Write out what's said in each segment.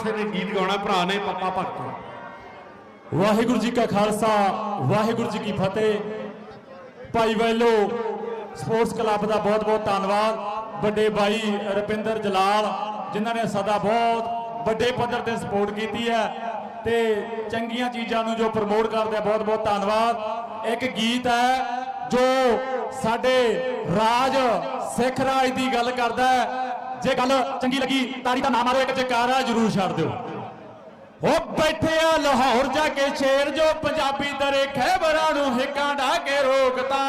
ਖਾਲਸੇ ਨੇ ਗੀਤ ਗਾਉਣਾ ਭਰਾ ਨੇ ਪੱਪਾ ਭਗਤ। ਵਾਹਿਗੁਰੂ ਜੀ ਕਾ ਖਾਲਸਾ, ਵਾਹਿਗੁਰੂ ਜੀ ਕੀ ਫਤਿਹ। ਭਾਈ ਵੈਲੋ, ਸਪੋਰਟਸ ਕਲੱਬ ਦਾ ਬਹੁਤ ਬਹੁਤ ਧੰਨਵਾਦ। ਵੱਡੇ ਭਾਈ ਰੁਪਿੰਦਰ ਜਲਾਲ, ਜਿਨ੍ਹਾਂ ਨੇ ਸਦਾ ਬਹੁਤ ਵੱਡੇ ਪੱਧਰ ਤੇ ਸਪੋਰਟ ਕੀਤੀ ਹੈ ਤੇ ਚੰਗੀਆਂ ਚੀਜ਼ਾਂ ਨੂੰ ਜੋ ਪ੍ਰਮੋਟ ਕਰਦੇ ਆ ਬਹੁਤ ਬਹੁਤ ਧੰਨਵਾਦ। ਇੱਕ ਗੀਤ ਹੈ ਜੋ ਸਾਡੇ ਰਾਜ ਸਿੱਖ ਰਾਜ ਦੀ ਗੱਲ ਕਰਦਾ ਹੈ। ਜੇ ਗੱਲ ਚੰਗੀ ਲੱਗੀ ਤਾਰੀ ਦਾ ਨਾਮ ਮਾਰੋ, ਇੱਕ ਜਕਾਰਾ ਜਰੂਰ ਛੱਡ ਦਿਓ। ਉਹ ਬੈਠੇ ਆ ਲਾਹੌਰ ਜਾ ਕੇ ਸ਼ੇਰ, ਜੋ ਪੰਜਾਬੀ ਦਰੇ ਖੈਬਰਾਂ ਨੂੰ ਹਿੱਕਾਂ ਢਾ ਕੇ ਰੋਕਤਾ।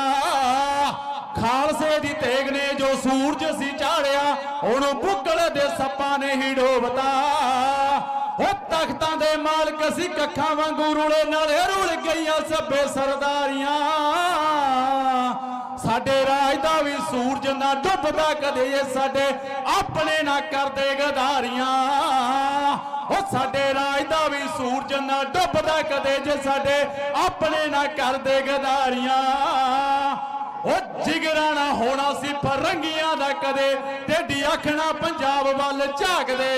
ਖਾਲਸੇ ਦੀ ਤੇਗ ਨੇ ਜੋ ਸੂਰਜ ਸੀ ਝਾੜਿਆ ਉਹਨੂੰ ਬੁੱਕਲ ਦੇ ਸੱਪਾਂ ਨੇ ਹੀ ਡੋਬਤਾ। ਉਹ ਤਖਤਾਂ ਦੇ ਮਾਲਕ ਸੀ ਕੱਖਾਂ ਵਾਂਗੂ ਰੁਲੇ ਨਾਲੇ ਰੁਲ ਗਈਆਂ ਸਭੇ ਸਰਦਾਰੀਆਂ। ਸਾਡੇ ਰਾਜ ਦਾ ਵੀ ਸੂਰਜ ਨਾ ਡੁੱਬਦਾ ਕਦੇ ਇਹ ਸਾਡੇ ਆਪਣੇ ਨਾ ਕਰਦੇ ਗਦਾਰੀਆਂ। ਉਹ ਸਾਡੇ ਰਾਜ ਦਾ ਵੀ ਸੂਰਜ ਨਾ ਡੁੱਬਦਾ ਕਦੇ ਜੇ ਸਾਡੇ ਆਪਣੇ ਨਾ ਕਰਦੇ ਗਦਾਰੀਆਂ। ਉਹ ਜਿਗਰਾ ਨਾ ਹੋਣਾ ਸੀ ਫਰੰਗੀਆਂ ਦਾ ਕਦੇ ਟੇਢੀ ਅੱਖ ਨਾ ਪੰਜਾਬ ਵੱਲ ਝਾਕਦੇ।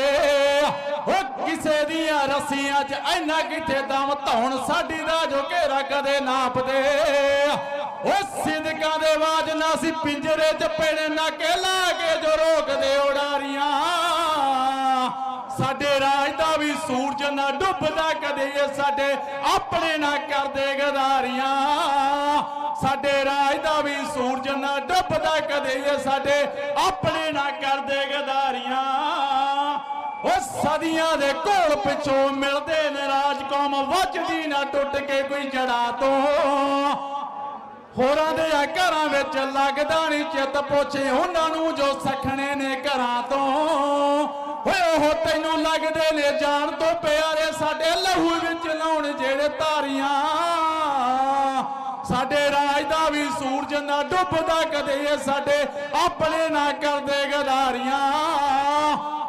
ਉਹ ਕਿਸੇ ਦੀਆਂ ਰੱਸੀਆਂ 'ਚ ਐਨਾ ਕਿੱਥੇ ਦਮ ਧੌਣ ਸਾਡੀ ਰਾਜੋ ਘੇਰਾ ਕਦੇ ਨਾਪਦੇ ਉਹ ਸਿਦਕਾਂ ਦੇ ਆਵਾਜ਼ ਨਾ ਸੀ ਪਿੰਜਰੇ 'ਚ ਪੈਣੇ ਨਾ ਕੇਲਾ ਜੋ ਰੋਕਦੇ ਉਡਾਰੀਆਂ, ਸਾਡੇ ਰਾਜ ਦਾ ਵੀ ਸੂਰਜ ਨਾ ਡੁੱਬਦਾ ਕਦੇ ਇਹ ਸਾਡੇ ਆਪਣੇ ਨਾ ਕਰਦੇ ਗਦਾਰੀਆਂ। ਸਾਡੇ ਰਾਜ ਦਾ ਵੀ ਸੂਰਜ ਨਾ ਡੁੱਬਦਾ ਕਦੇ ਇਹ ਸਾਡੇ ਆਪਣੇ ਨਾ ਕਰਦੇ ਗਦਾਰੀਆਂ। ਉਹ ਸਦੀਆਂ ਦੇ ਘੋਲ ਪਿੱਛੋਂ ਮਿਲਦੇ ਨੇ ਰਾਜ ਕੌਮ, ਵੱਜਦੀ ਨਾ ਟੁੱਟ ਕੇ ਕੋਈ ਜੜਾ ਤੋਂ। ਹੋਰਾਂ ਦੇ ਆ ਘਰਾਂ ਵਿੱਚ ਲੱਗਦਾ ਨਹੀਂ ਚਿੱਤ ਪੋਛੇ ਉਹਨਾਂ ਨੂੰ ਜੋ ਸਖਣੇ ਨੇ ਘਰਾਂ ਤੋਂ। ਓਏ, ਉਹ ਤੈਨੂੰ ਲੱਗਦੇ ਨੇ ਜਾਣ ਤੋਂ ਪਿਆਰੇ ਸਾਡੇ ਲਹੂ ਵਿੱਚ ਲਾਉਣ ਜਿਹੜੇ ਤਾਰੀਆਂ ਸਾਡੇ ਰਾਜ ਦਾ ਵੀ ਸੂਰਜ ਨਾ ਡੁੱਬਦਾ ਕਦੇ ਇਹ ਸਾਡੇ ਆਪਣੇ ਨਾ ਕਰਦੇ ਗਦਾਰੀਆਂ।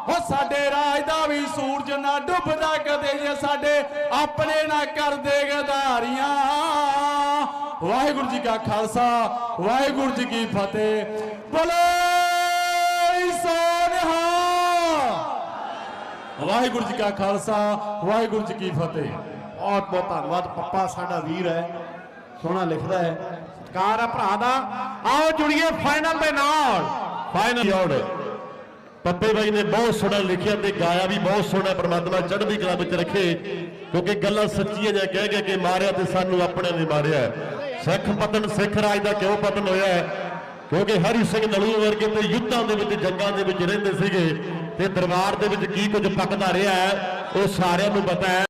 ਉਹ ਸਾਡੇ ਰਾਜ ਦਾ ਵੀ ਸੂਰਜ ਨਾ ਡੁੱਬਦਾ ਕਦੇ ਇਹ ਸਾਡੇ ਆਪਣੇ ਨਾ ਕਰਦੇ ਗਦਾਰੀਆਂ। ਵਾਹਿਗੁਰੂ ਜੀ ਕਾ ਖਾਲਸਾ ਵਾਹਿਗੁਰੂ ਜੀ ਕੀ ਫਤਿਹ। ਬੋਲੇ ਸੋਨਹਾ। ਵਾਹਿਗੁਰੂ ਜੀ ਕਾ ਖਾਲਸਾ ਵਾਹਿਗੁਰੂ ਜੀ ਕੀ ਫਤਿਹ। ਬਹੁਤ ਬਹੁਤ ਧੰਨਵਾਦ ਪੱਪਾ ਸਾਡਾ ਵੀਰ ਹੈ ਸੋਹਣਾ ਲਿਖਦਾ ਹੈ। ਸਤਿਕਾਰ ਹੈ ਭਰਾ ਦਾ। ਆਓ ਜੁੜੀਏ ਫਾਈਨਲ ਦੇ ਨਾਲ। ਫਾਈਨਲ ਆਊਟ ਪੱਪੇ ਬਾਈ ਨੇ ਬਹੁਤ ਸੋਹਣਾ ਲਿਖਿਆ ਤੇ ਗਾਇਆ ਵੀ ਬਹੁਤ ਸੋਹਣਾ ਪ੍ਰਮਾਤਮਾ ਚੜ੍ਹਦੀ ਕਲਾ ਵਿੱਚ ਰੱਖੇ। ਕਿਉਂਕਿ ਗੱਲਾਂ ਸੱਚੀਆਂ ਜਾਂ ਕਹਿ ਗਿਆ ਕਿ ਮਾਰਿਆ ਤੇ ਸਾਨੂੰ ਆਪਣੇ ਨੇ ਮਾਰਿਆ। ਸਿੱਖ ਪਤਨ ਸਿੱਖ ਰਾਜ ਦਾ ਕਿਉਂ ਪਤਨ ਹੋਇਆ ਹੈ? ਕਿਉਂਕਿ ਹਰੀ ਸਿੰਘ ਨਲੂ ਵਰਗੇ ਤੇ ਯੁੱਧਾਂ ਦੇ ਵਿੱਚ ਜੰਗਾਂ ਦੇ ਵਿੱਚ ਰਹਿੰਦੇ ਸੀਗੇ ਤੇ ਦਰਬਾਰ ਦੇ ਵਿੱਚ ਕੀ ਕੁਝ ਪੱਕਦਾ ਰਿਹਾ ਹੈ, ਉਹ ਸਾਰਿਆਂ ਨੂੰ ਪਤਾ ਹੈ